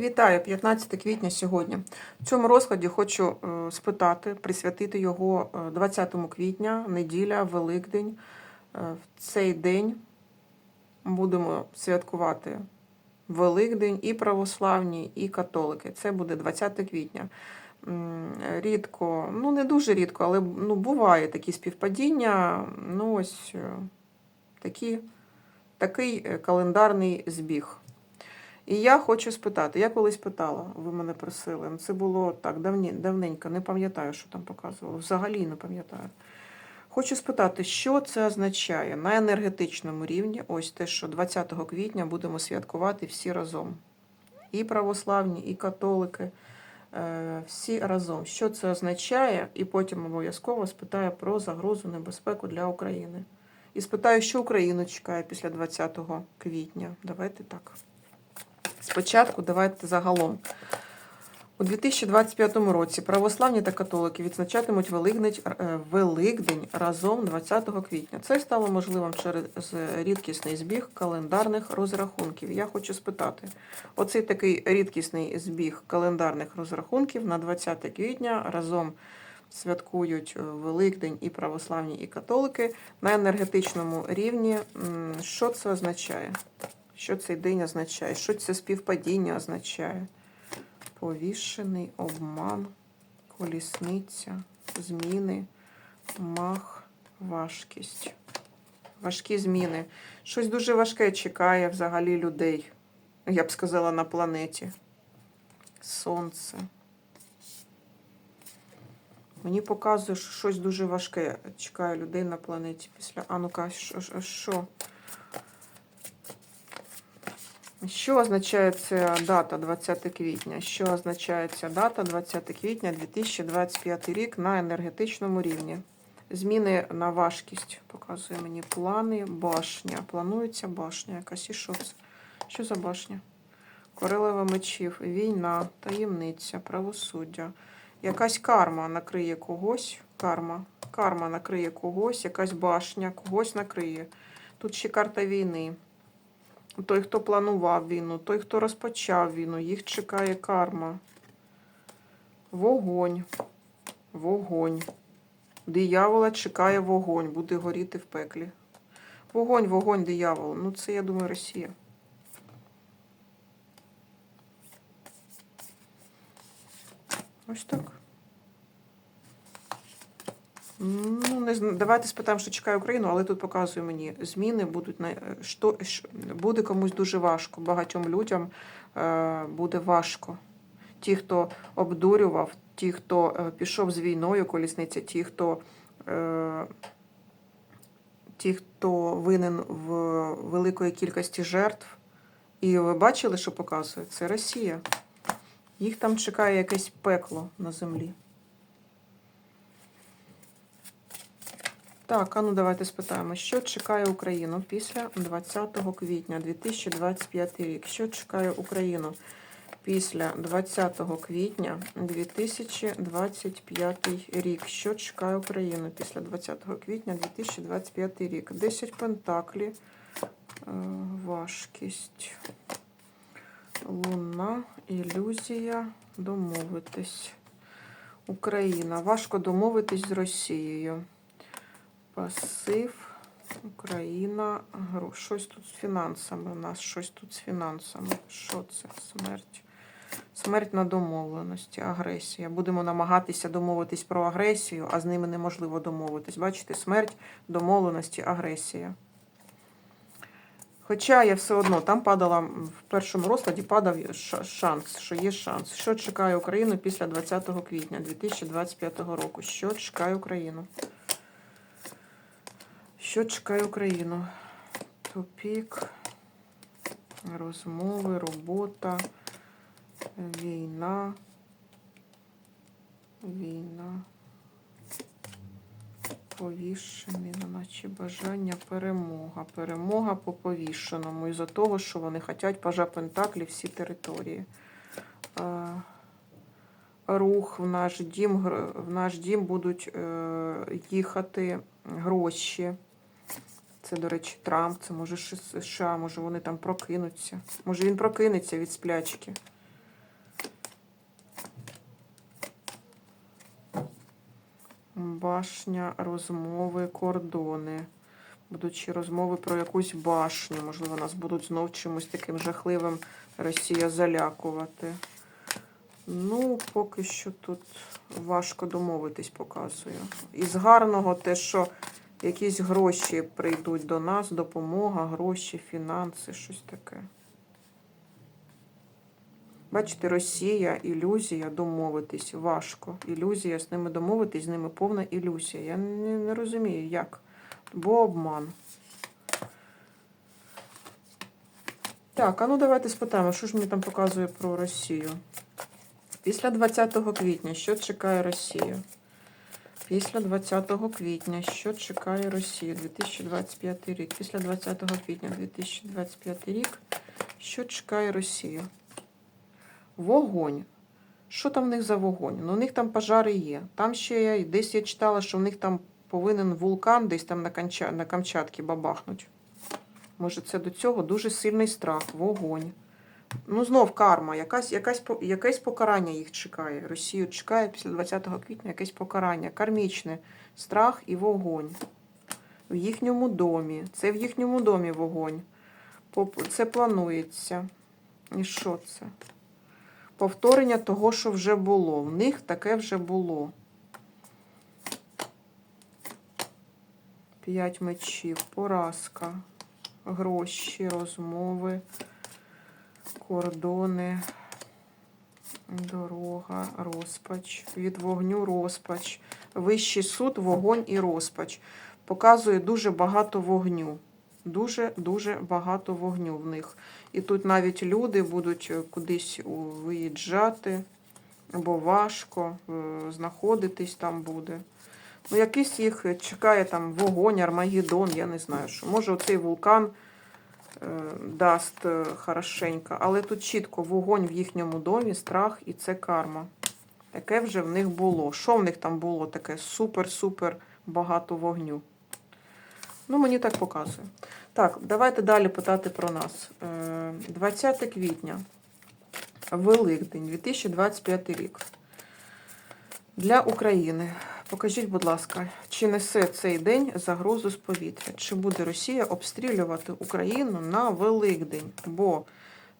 Вітаю, 15 квітня сьогодні. В цьому розкладі хочу е, спитати, присвятити його е, 20 квітня, неділя, Великдень. Е, В цей день будемо святкувати Великдень і православні, і католики. Це буде 20 квітня. Рідко, ну не дуже рідко, але ну, буває такі співпадіння. Ну, ось е, такі, такий е, календарний збіг. І я хочу спитати, я колись питала, ви мене просили. Це було так давні, давненько, не пам'ятаю, що там показувало. Взагалі не пам'ятаю. Хочу спитати, що це означає на енергетичному рівні, ось те, що 20 квітня будемо святкувати всі разом. І православні, і католики, е, всі разом. Що це означає? І потім обов'язково спитаю про загрозу, небезпеку для України. І спитаю, що Україну чекає після 20 квітня. Давайте так. Спочатку давайте загалом. У 2025 році православні та католики відзначатимуть Великдень, е, разом 20 квітня. Це стало можливим через рідкісний збіг календарних розрахунків. Я хочу спитати: оцей такий рідкісний збіг календарних розрахунків на 20 квітня разом святкують е, Великдень і православні, і католики на енергетичному рівні. Що це означає? Що цей день означає? Що це співпадіння означає? Повішений, обман, колісниця, зміни, мах, важкість. Важкі зміни. Щось дуже важке чекає взагалі людей. Я б сказала, на планеті. Сонце. Мені показує, що щось дуже важке чекає людей на планеті після. А ну-ка, що? Що- означає ця дата 20 квітня? Що означає ця дата 20 квітня 2025 рік на енергетичному рівні? Зміни на важкість. Показує мені плани, башня. Планується башня якась. І що це? Що за башня? Королева мечів, війна, таємниця, правосуддя. Якась карма накриє когось. Карма. Карма накриє когось, якась башня, когось накриє. Тут ще карта війни. Той, хто планував війну, той, хто розпочав війну, їх чекає карма. Вогонь. Вогонь. Диявола чекає вогонь, буде горіти в пеклі. Вогонь, вогонь, диявол. Ну, це, я думаю, Росія. Ось так. Ну, не давайте спитаємо, що чекає Україну, але тут показує мені, зміни будуть на що, що буде комусь дуже важко. Багатьом людям е, буде важко. Ті, хто обдурював, ті, хто е, пішов з війною, колісниця, ті, хто, е, ті, хто винен в великої кількості жертв. І ви бачили, що показує? Це Росія. Їх там чекає якесь пекло на землі. Так, а ну давайте спитаємо, що чекає Україну після 20 квітня 2025 рік? Що чекає Україну після 20 квітня 2025 рік? Що чекає Україну після 20 квітня 2025 рік? 10 пентаклі, е, важкість, луна, ілюзія, домовитись. Україна. Важко домовитись з Росією. Пасив, Україна. Щось тут з фінансами. У нас щось тут з фінансами. Що це? Смерть. Смерть на домовленості, агресія. Будемо намагатися домовитись про агресію, а з ними неможливо домовитись. Бачите, смерть, домовленості, агресія. Хоча я все одно там падала в першому розкладі падав шанс, що є шанс. Що чекає Україну після 20 квітня 2025 року? Що чекає Україну? Що чекає Україну? Тупік, розмови, робота, війна. Війна. Повішений, ну, наче бажання, перемога. Перемога по повішеному. Із-за того, що вони хочуть пажа Пентаклі всі території. Рух в наш дім, в наш дім будуть е, їхати гроші. Це, до речі, Трамп, це може США, може вони там прокинуться. Може він прокинеться від сплячки. Башня, розмови, кордони. Будучи розмови про якусь башню. Можливо, нас будуть знов чимось таким жахливим Росія залякувати. Ну, поки що тут важко домовитись, показую. І з гарного те, що якісь гроші прийдуть до нас, допомога, гроші, фінанси, щось таке. Бачите, Росія, ілюзія, домовитись важко. Ілюзія з ними домовитись, з ними повна ілюзія. Я не, не розумію, як. Бо обман. Так, а ну давайте спитаємо, що ж мені там показує про Росію. Після 20 квітня, що чекає Росія? Після 20 квітня, що чекає Росія? 2025 рік. Після 20 квітня 2025 рік, що чекає Росія? Вогонь. Що там в них за вогонь? Ну, у них там пожари є. Там ще я- десь я читала, що в них там повинен вулкан десь там на, Камча... на Камчатці бабахнуть. Може, це до цього дуже сильний страх, вогонь. Ну, знов карма, якась, якась, якесь покарання їх чекає. Росію чекає після 20 квітня якесь покарання. Кармічне, страх і вогонь. В їхньому домі. Це в їхньому домі вогонь. Це планується. І що це? Повторення того, що вже було. В них таке вже було. П'ять мечів, поразка, гроші, розмови, кордони, дорога, розпач, від вогню розпач, вищий суд, вогонь і розпач. Показує дуже багато вогню. Дуже-дуже багато вогню в них. І тут навіть люди будуть е, кудись виїжджати, або важко е, знаходитись там буде. Ну, якийсь їх чекає там вогонь, Армагеддон, я не знаю що. Може, оцей вулкан е, дасть е, хорошенько, але тут чітко вогонь в їхньому домі, страх і це карма. Таке вже в них було. Що в них там було таке супер-супер багато вогню? Ну, мені так показує. Так, давайте далі питати про нас. Е, 20 квітня, Великдень, 2025 рік. Для України. Покажіть, будь ласка, чи несе цей день загрозу з повітря? Чи буде Росія обстрілювати Україну на Великдень? Бо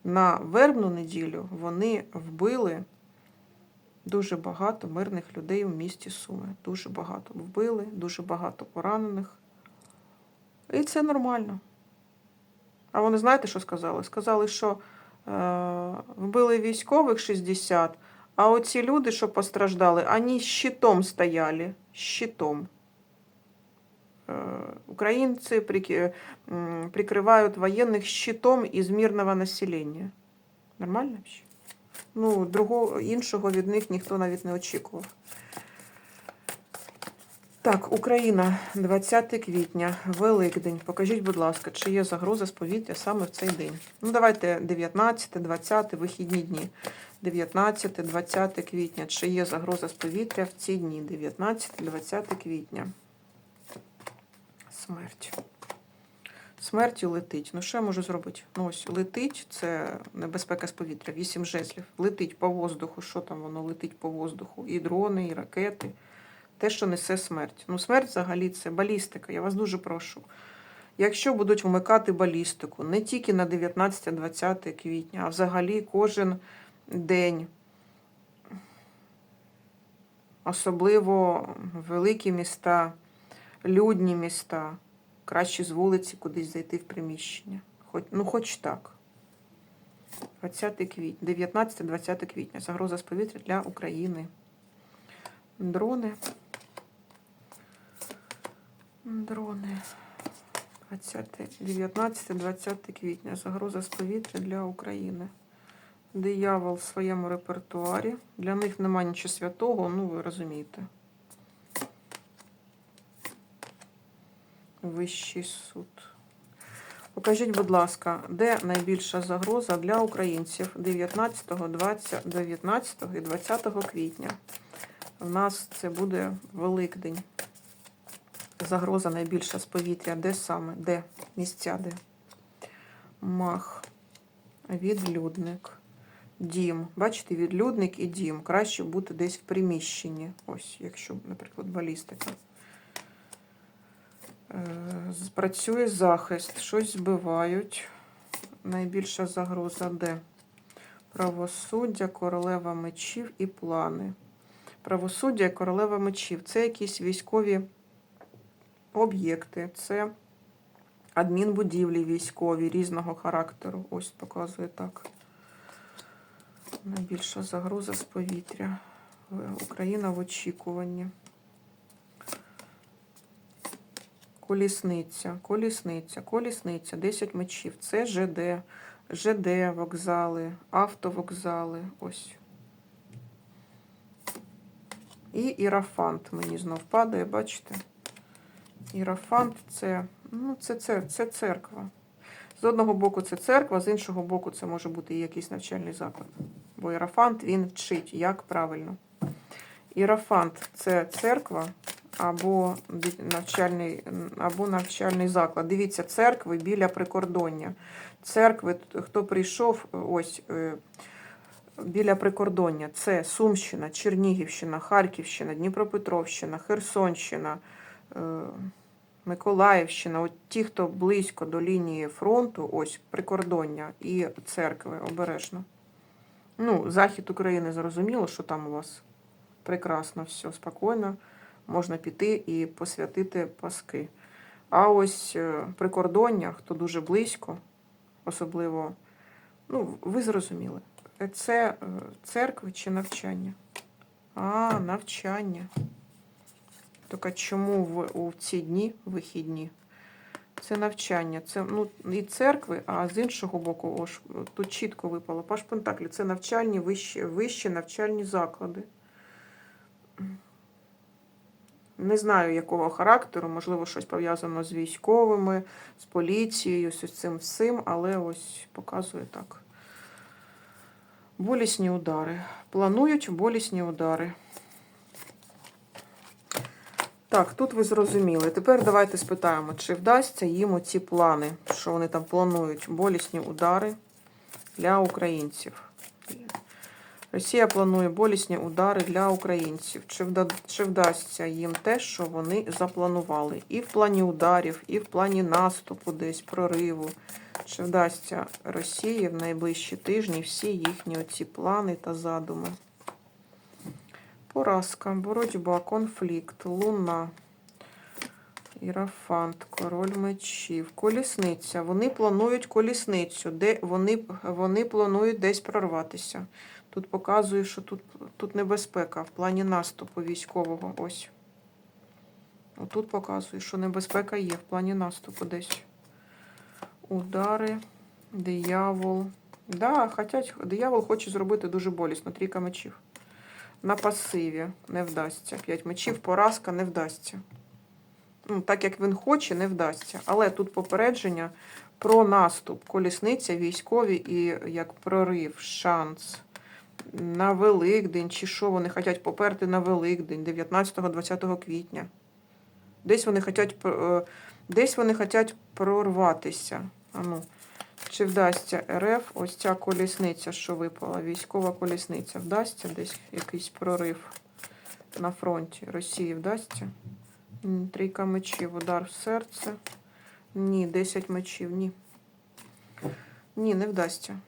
на вербну неділю вони вбили дуже багато мирних людей у місті Суми. Дуже багато вбили, дуже багато поранених. І це нормально. А вони знаєте, що сказали? Сказали, що е, вбили військових 60, а оці люди, що постраждали, вони щитом стояли. Щитом. Е, Українці прикривають воєнних щитом із мирного населення. Нормально? вообще? Ну, другого, іншого від них ніхто навіть не очікував. Так, Україна, 20 квітня, Великдень. Покажіть, будь ласка, чи є загроза з повітря саме в цей день? Ну, давайте 19, 20, вихідні дні. 19, 20 квітня. Чи є загроза з повітря в ці дні? 19, 20 квітня. Смерть. Смертю летить. Ну, що я можу зробити? Ну, ось летить, це небезпека з повітря, 8 жезлів. Летить по воздуху. Що там воно летить по воздуху? І дрони, і ракети те, що несе смерть. Ну, смерть взагалі це балістика. Я вас дуже прошу. Якщо будуть вмикати балістику не тільки на 19-20 квітня, а взагалі кожен день, особливо великі міста, людні міста, краще з вулиці кудись зайти в приміщення. Хоч, ну, хоч так. 20 квітня, 19-20 квітня. Загроза з повітря для України. Дрони. Дрони. 19-20 квітня. Загроза з повітря для України. Диявол в своєму репертуарі. Для них нема нічого святого, ну ви розумієте. Вищий суд. Покажіть, будь ласка, де найбільша загроза для українців 19, 20, 19 і 20 квітня. У нас це буде Великдень. Загроза найбільша з повітря. Де саме? Де? Місця де? Мах. Відлюдник. Дім. Бачите, відлюдник і дім. Краще бути десь в приміщенні. Ось, якщо, наприклад, балістика. Е, Працює захист, щось збивають. Найбільша загроза де? Правосуддя, королева мечів і плани. Правосуддя і королева мечів. Це якісь військові об'єкти, це адмінбудівлі військові різного характеру. Ось показує так. Найбільша загроза з повітря. Україна в очікуванні. Колісниця, колісниця, колісниця, 10 мечів. Це ЖД, ЖД вокзали, автовокзали. Ось. І ірафант мені знов падає, бачите? Ірафант це, ну, це, це, це церква. З одного боку це церква, з іншого боку це може бути і якийсь навчальний заклад. Бо ірафант він вчить, як правильно. Ірафант це церква або навчальний, або навчальний заклад. Дивіться, церкви біля прикордоння. Церкви, хто прийшов, ось е, біля прикордоння, це Сумщина, Чернігівщина, Харківщина, Дніпропетровщина, Херсонщина, е, Миколаївщина. От ті, хто близько до лінії фронту, ось прикордоння і церкви, обережно. Ну, захід України зрозуміло, що там у вас прекрасно, все спокійно. Можна піти і посвятити паски. А ось е, прикордоння, хто дуже близько, особливо, ну, ви зрозуміли, Е, це е, церкви чи навчання? А, навчання. Тільки чому в, у ці дні вихідні? Це навчання. Це ну, і церкви, а з іншого боку, ось тут чітко випало. Паш Пентаклі це навчальні вищі, вищі навчальні заклади. Не знаю, якого характеру, можливо, щось пов'язано з військовими, з поліцією, з цим всім, але ось показує так. Болісні удари. Планують болісні удари. Так, тут ви зрозуміли. Тепер давайте спитаємо, чи вдасться їм оці плани, що вони там планують, болісні удари для українців. Росія планує болісні удари для українців. Чи, вда... чи вдасться їм те, що вони запланували? І в плані ударів, і в плані наступу, десь прориву. Чи вдасться Росії в найближчі тижні всі їхні оці плани та задуми? Поразка, боротьба, конфлікт, луна, ірафант, король мечів, колісниця. Вони планують колісницю, де вони, вони планують десь прорватися. Тут показує, що тут, тут небезпека в плані наступу військового. Ось. Отут показує, що небезпека є в плані наступу десь. Удари, диявол. Да, хотять, диявол хоче зробити дуже болісно. Трійка мечів. На пасиві не вдасться. П'ять мечів, поразка не вдасться. Ну, так як він хоче, не вдасться. Але тут попередження про наступ. Колісниця, військові і як прорив, шанс. На Великдень, чи що вони хочуть поперти на Великдень, 19-20 квітня. Десь вони хочуть, е, десь вони хочуть прорватися. А ну, чи вдасться РФ ось ця колісниця, що випала, військова колісниця, вдасться десь якийсь прорив на фронті Росії вдасться? Трійка мечів, удар в серце. Ні, 10 мечів, ні. Ні, не вдасться.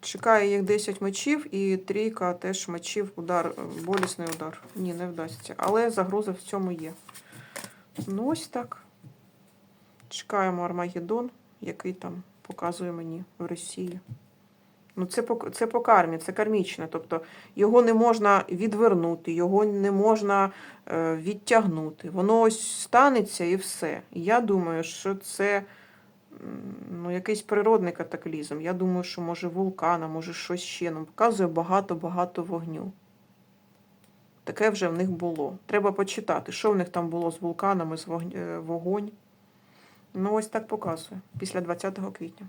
Чекає їх 10 мечів і трійка теж мечів, удар, болісний удар. Ні, не вдасться. Але загроза в цьому є. Ну, ось так. Чекаємо Армагеддон, який там показує мені в Росії. Ну, це по, це по кармі, це кармічне. Тобто його не можна відвернути, його не можна е, відтягнути. Воно ось станеться і все. Я думаю, що це ну, якийсь природний катаклізм. Я думаю, що може вулкан, а може щось ще. Ну, показує багато-багато вогню. Таке вже в них було. Треба почитати, що в них там було з вулканами, з вогонь. Ну, ось так показує після 20 квітня.